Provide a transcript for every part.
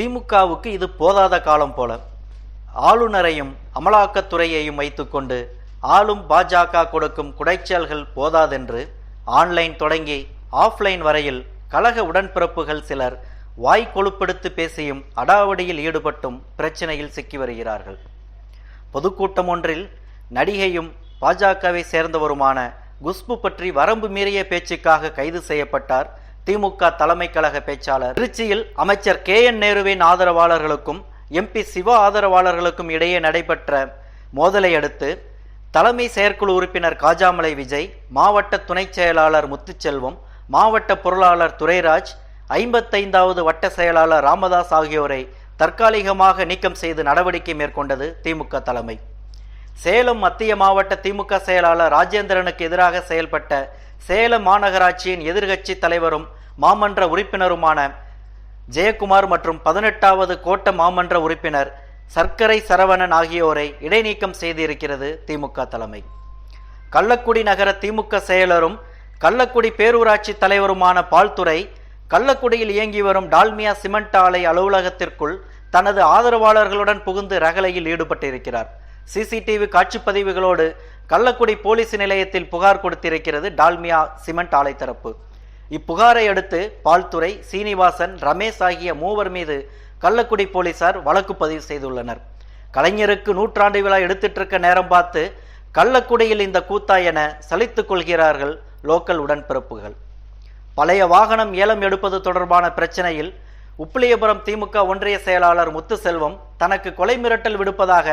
திமுகவுக்கு இது போதாத காலம் போல. ஆளுநரையும் அமலாக்கத்துறையையும் வைத்துக்கொண்டு ஆளும் பாஜக கொடுக்கும் குடைச்சல்கள் போதாதென்று ஆன்லைன் தொடங்கி ஆஃப்லைன் வரையில் கழக உடன்பிறப்புகள் சிலர் வாய் கொழுப்பெடுத்து பேசியும் அடாவடியில் ஈடுபட்டும் பிரச்சனையில் சிக்கி வருகிறார்கள். பொதுக்கூட்டம் ஒன்றில் நடிகையும் பாஜகவை சேர்ந்தவருமான குஷ்பு பற்றி வரம்பு மீறிய பேச்சுக்காக கைது செய்யப்பட்டார் திமுக தலைமை கழக பேச்சாளர். திருச்சியில் அமைச்சர் கே என் நேருவின் ஆதரவாளர்களுக்கும் எம்பி சிவா ஆதரவாளர்களுக்கும் இடையே நடைபெற்ற மோதலை அடுத்து தலைமை செயற்குழு உறுப்பினர் காஜாமலை விஜய் மாவட்ட துணைச் செயலாளர் முத்துச்செல்வம் மாவட்ட பொருளாளர் துரைராஜ் ஐம்பத்தைந்தாவது வட்ட செயலாளர் ராமதாஸ் ஆகியோரை தற்காலிகமாக நீக்கம் செய்து நடவடிக்கை மேற்கொண்டது திமுக தலைமை. சேலம் மத்திய மாவட்ட திமுக செயலாளர் ராஜேந்திரனுக்கு எதிராக செயல்பட்ட சேலம் மாநகராட்சியின் எதிர்க்கட்சி தலைவரும் மாமன்ற உறுப்பினருமான ஜெயக்குமார் மற்றும் பதினெட்டாவது கோட்ட மாமன்ற உறுப்பினர் சர்க்கரை சரவணன் ஆகியோரை இடைநீக்கம் செய்திருக்கிறது திமுக தலைமை. கள்ளக்குடி நகர திமுக செயலரும் கள்ளக்குடி பேரூராட்சி தலைவருமான பால்துறை கள்ளக்குடியில் இயங்கி வரும் டால்மியா சிமெண்ட் ஆலை அலுவலகத்திற்குள் தனது ஆதரவாளர்களுடன் புகுந்து ரகலையில் ஈடுபட்டிருக்கிறார். சிசிடிவி காட்சிப்பதிவுகளோடு கள்ளக்குடி போலீஸ் நிலையத்தில் புகார் கொடுத்திருக்கிறது டால்மியா சிமெண்ட் ஆலை தரப்பு. இப்புகாரை அடுத்து பால்துறை சீனிவாசன் ரமேஷ் ஆகிய மூவர் மீது கள்ளக்குடி போலீசார் வழக்கு பதிவு செய்துள்ளனர். கலைஞருக்கு நூற்றாண்டு விழா எடுத்துட்டு இருக்க நேரம் பார்த்து கள்ளக்குடியில் இந்த கூத்தா என சலித்துக் கொள்கிறார்கள் லோக்கல் உடன்பிறப்புகள். பழைய வாகனம் ஏலம் எடுப்பது தொடர்பான பிரச்சனையில் உப்பிலியபுரம் திமுக ஒன்றிய செயலாளர் முத்துசெல்வம் தனக்கு கொலை மிரட்டல் விடுப்பதாக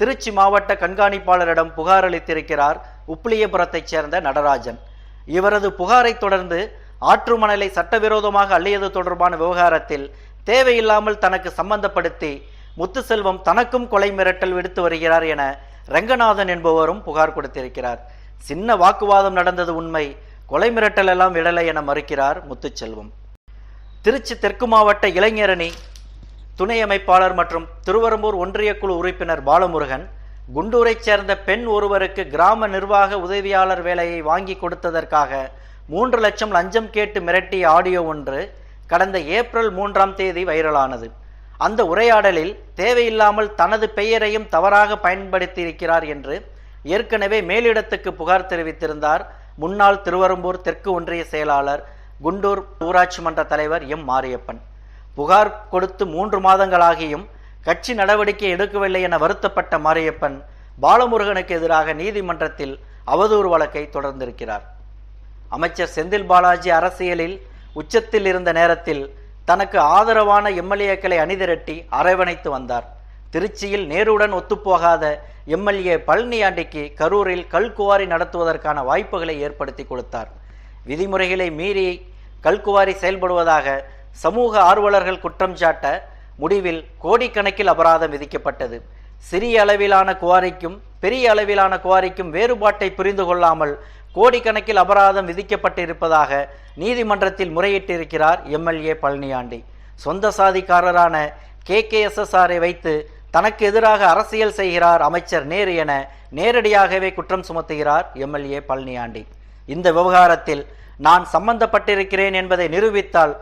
திருச்சி மாவட்ட கண்காணிப்பாளரிடம் புகார் அளித்திருக்கிறார் உப்பிலியபுரத்தைச் சேர்ந்த நடராஜன். இவரது புகாரை தொடர்ந்து ஆற்று மணலை சட்டவிரோதமாக அள்ளியது தொடர்பான விவகாரத்தில் தேவையில்லாமல் தனக்கு சம்பந்தப்படுத்தி முத்துசெல்வம் தனக்கும் கொலை மிரட்டல் விடுத்து வருகிறார் என ரங்கநாதன் என்பவரும் புகார் கொடுத்திருக்கிறார். சின்ன வாக்குவாதம் நடந்தது உண்மை. கொலை மிரட்டல் எல்லாம் விடலை என மறுக்கிறார் முத்துச்செல்வம். திருச்சி தெற்கு மாவட்ட இளைஞரணி துணை அமைப்பாளர் மற்றும் திருவரம்பூர் ஒன்றிய குழு உறுப்பினர் பாலமுருகன் குண்டூரைச் சேர்ந்த பெண் ஒருவருக்கு கிராம நிர்வாக உதவியாளர் வேலையை வாங்கி கொடுத்ததற்காக மூன்று லட்சம் லஞ்சம் கேட்டு மிரட்டிய ஆடியோ ஒன்று கடந்த ஏப்ரல் மூன்றாம் தேதி வைரலானது. அந்த உரையாடலில் தேவையில்லாமல் தனது பெயரையும் தவறாக பயன்படுத்தியிருக்கிறார் என்று ஏற்கனவே மேலிடத்துக்கு புகார் தெரிவித்திருந்தார் முன்னாள் திருவரம்பூர் தெற்கு ஒன்றிய செயலாளர் குண்டூர் ஊராட்சி மன்ற தலைவர் எம் மாரியப்பன். புகார் கொடுத்து மூன்று மாதங்களாகியும் கட்சி நடவடிக்கை எடுக்கவில்லை என வருத்தப்பட்ட மாரியப்பன் பாலமுருகனுக்கு எதிராக நீதிமன்றத்தில் அவதூறு வழக்கை தொடர்ந்திருக்கிறார். அமைச்சர் செந்தில் பாலாஜி அரசியலில் உச்சத்தில் இருந்த நேரத்தில் தனக்கு ஆதரவான எம்எல்ஏக்களை அணிதிரட்டி அரவணைத்து வந்தார். திருச்சியில் நேருடன் ஒத்துப்போகாத எம்எல்ஏ பழனியாண்டிக்கு கரூரில் கல்குவாரி நடத்துவதற்கான வாய்ப்புகளை ஏற்படுத்தி கொடுத்தார். விதிமுறைகளை மீறி கல்குவாரி செயல்படுவதாக சமூக ஆர்வலர்கள் குற்றம் சாட்ட முடிவில் கோடிக்கணக்கில் அபராதம் விதிக்கப்பட்டது. சிறிய அளவிலான குவாரிக்கும் பெரிய அளவிலான குவாரிக்கும் வேறுபாட்டை புரிந்து கொள்ளாமல் கோடிக்கணக்கில் அபராதம் விதிக்கப்பட்டிருப்பதாக நீதிமன்றத்தில் முறையிட்டிருக்கிறார் எம்எல்ஏ பழனியாண்டி. சொந்த சாதிக்காரரான கே கே எஸ்எஸ்ஆரை வைத்து தனக்கு எதிராக அரசியல் செய்கிறார் அமைச்சர் நேரு என நேரடியாகவே குற்றம் சுமத்துகிறார் எம்எல்ஏ பழனியாண்டி. இந்த விவகாரத்தில் நான் சம்பந்தப்பட்டிருக்கிறேன் என்பதை நிரூபித்தால்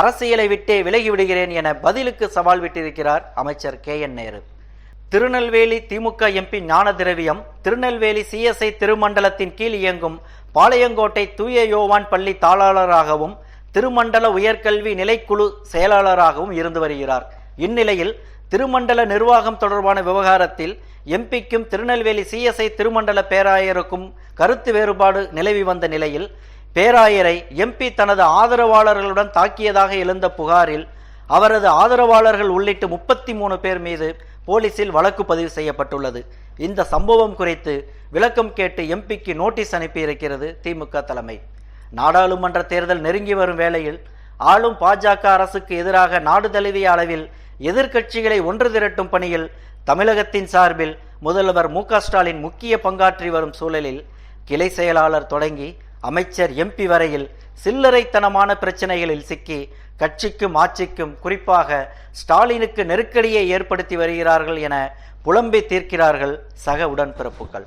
அரசியலை விட்டே விலகிவிடுகிறேன் என பதிலுக்கு சவால் விட்டிருக்கிறார் அமைச்சர் K N Nehru. Tirunelveli DMK MP Gnana Thiraviyam Tirunelveli CSI திருமண்டலத்தின் கீழ் இயங்கும் பாளையங்கோட்டை தூய யோவான் பள்ளி தாளாளராகவும் திருமண்டல உயர்கல்வி நிலைக்குழு செயலாளராகவும் இருந்து வருகிறார். இந்நிலையில் திருமண்டல நிர்வாகம் தொடர்பான விவகாரத்தில் எம்பிக்கும் திருநெல்வேலி சிஎஸ்ஐ திருமண்டல பேராயருக்கும் கருத்து வேறுபாடு நிலவி வந்த நிலையில் பேராயரை எம்பி தனது ஆதரவாளர்களுடன் தாக்கியதாக எழுந்த புகாரில் அவரது ஆதரவாளர்கள் உள்ளிட்ட முப்பத்தி மூணு பேர் மீது போலீசில் வழக்கு பதிவு செய்யப்பட்டுள்ளது. இந்த சம்பவம் குறித்து விளக்கம் கேட்டு எம்பிக்கு நோட்டீஸ் அனுப்பியிருக்கிறது திமுக தலைமை. நாடாளுமன்ற தேர்தல் நெருங்கி வரும் வேளையில் ஆளும் பாஜக அரசுக்கு எதிராக நாடு தழுவிய அளவில் எதிர்க்கட்சிகளை ஒன்று திரட்டும் பணியில் தமிழகத்தின் சார்பில் முதல்வர் மு ஸ்டாலின் முக்கிய பங்காற்றி வரும் சூழலில் கிளை செயலாளர் தொடங்கி அமைச்சர் எம்பி வரையில் சில்லறைத்தனமான பிரச்சனைகளில் சிக்கி கட்சிக்கும் ஆட்சிக்கும் குறிப்பாக ஸ்டாலினுக்கு நெருக்கடியை ஏற்படுத்தி வருகிறார்கள் என புலம்பி தீர்க்கிறார்கள் சக உடன்பிறப்புகள்.